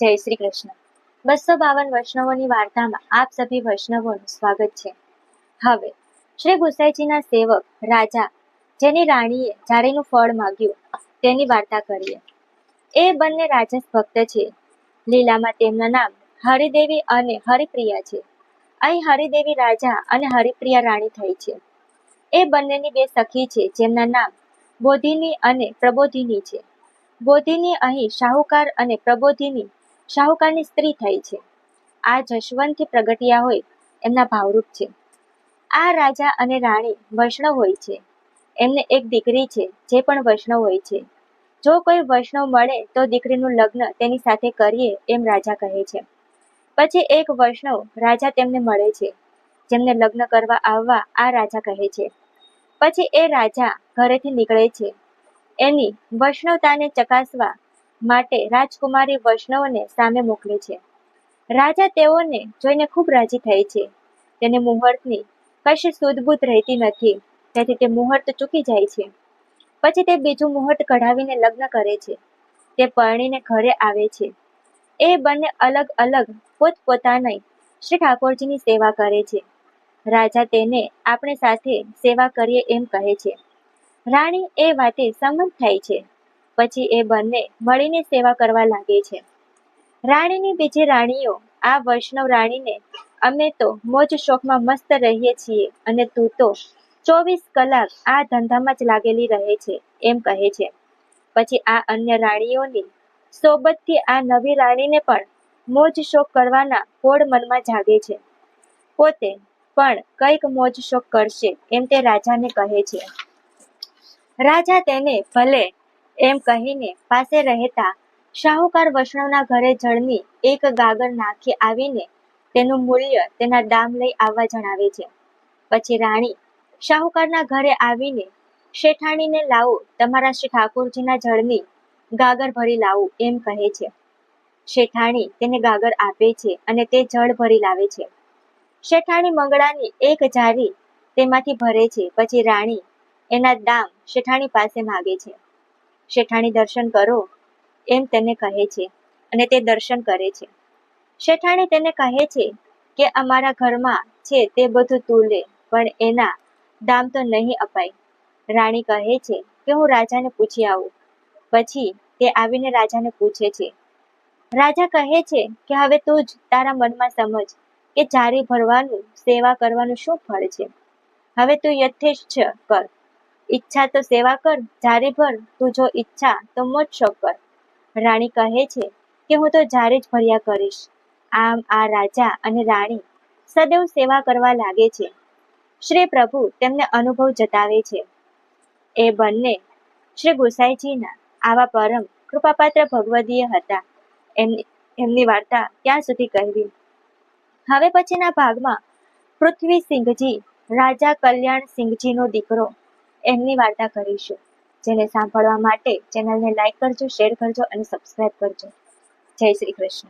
જય શ્રી કૃષ્ણ. બસો બાવન વૈષ્ણવોની વાર્તામાં આપ સભી વૈષ્ણવોનું સ્વાગત છે. હવે, શ્રી ગુસાઈજીના સેવક રાજા, જેની રાણીએ જાળીનું ફળ માગ્યું, તેની વાર્તા કરીએ. એ બંને રાજસ ભક્ત છે. લીલામાં તેમના નામ હરિદેવી અને હરિપ્રિયા છે. અહીં હરિદેવી રાજા અને હરિપ્રિયા રાણી થઈ છે. એ બંનેની બે સખી છે, જેમના નામ બોધિની અને પ્રબોધિની છે. બોધિની અહીં શાહુકાર અને પ્રબોધિની શાહુકારની સ્ત્રી થઈ છે. આ જશવંતથી પ્રગટ્યા હોય એમના ભાવરૂપ છે. આ રાજા અને રાણી વૈષ્ણવ હોય છે. એમને એક દીકરી છે, જે પણ વૈષ્ણવ હોય છે. જો કોઈ વૈષ્ણવ મળે તો દીકરીનું લગ્ન તેની સાથે કરીએ એમ રાજા કહે છે. પછી એક વૈષ્ણવ રાજા તેમને મળે છે, જેમને લગ્ન કરવા આવવા આ રાજા કહે છે. પછી એ રાજા ઘરેથી નીકળે છે. એની વૈષ્ણવતાને ચકાસવા માટે રાજકુમારી વૈષ્ણવને સામે મોકલે છે. રાજા તેઓને જોઈને ખૂબ રાજી થાય છે. તેને મુહૂર્તની કશી સુદબુદ રહેતી નથી. તેથી તે મુહૂર્ત ચૂકી જાય છે. પછી તે બીજું મુહૂર્ત કઢાવીને લગ્ન કરે છે. તે પરણીને ઘરે આવે છે. એ બંને અલગ અલગ પોતપોતાની શ્રી ઠાકોરજીની સેવા કરે છે. રાજા તેને આપણે સાથે સેવા કરીએ એમ કહે છે. રાણી એ વાતે સંમત થાય છે. પછી એ બંને મળીને સેવા કરવા લાગે છે. રાણીની બીજી રાણીઓ, આ વૈષ્ણવ રાણીને, અમે તો મોજ શોખમાં મસ્ત રહીએ છીએ અને તું તો ચોવીસ કલાક આ ધંધામાં જ લાગેલી રહે છે, એમ કહે છે. પછી આ અન્ય રાણીઓની સોબતથી આ નવી રાણીને પણ મોજ શોખ કરવાના કોડ મનમાં જાગે છે. પોતે પણ કંઈક મોજ શોખ કરશે, એમ તે રાજાને કહે છે. રાજા તેને ભલે એમ કહીને પાસે રહેતા શાહુકાર વૈષ્ણવના ઘરે જળની એક ગાગર નાખી આવીને તેનું મૂલ્ય તેના દામ લઈ આવવા જણાવે છે. પછી રાણી શાહુકારના ઘરે આવીને શેઠાણીને લાવો, તમારા શ્રી ઠાકોરજીના જળની ગાગર ભરી લાવું એમ કહે છે. શેઠાણી તેને ગાગર આપે છે અને તે જળ ભરી લાવે છે. શેઠાણી મંગળાની એક જારી તેમાંથી ભરે છે, પછી રાણી એના દામ શેઠાણી પાસે માગે છે. શેઠાણી દર્શન કરો એમ તેને કહે છે અને તે દર્શન કરે છે. શેઠાણી તેને કહે છે કે અમારા ઘરમાં છે તે બધું તું લે, પણ એના દામ તો નહીં અપાય. રાણી કહે છે કે હું રાજાને પૂછી આવું. પછી તે આવીને રાજાને પૂછે છે. રાજા કહે છે કે હવે તું જ તારા મનમાં સમજ કે જારી ભરવાનું, સેવા કરવાનું શું ફળ છે? હવે તું યથેચ્છ કર. ઈચ્છા તો સેવા કર જારે ભર, તું જો ઈચ્છા તો મોજ કર. રાણી કહે છે કે હું તો જારે જ ભર્યા કરીશ. આમ આ રાજા અને રાણી સદૈવ સેવા કરવા લાગે છે. શ્રી પ્રભુ તેમને અનુભવ જતાવે છે. એ બંને શ્રી ગુસાઈજીના આવા પરમ કૃપાપાત્ર ભગવદીય હતા. એમની વાર્તા ત્યાં સુધી કહેવી. હવે પછીના ભાગમાં પૃથ્વી સિંહજી રાજા કલ્યાણ સિંહજીનો દીકરો એમની વાર્તા કરીશું. જેને સાંભળવા માટે ચેનલને લાઈક કરજો શેર કરજો અને સબસ્ક્રાઈબ કરજો. જય શ્રી કૃષ્ણ.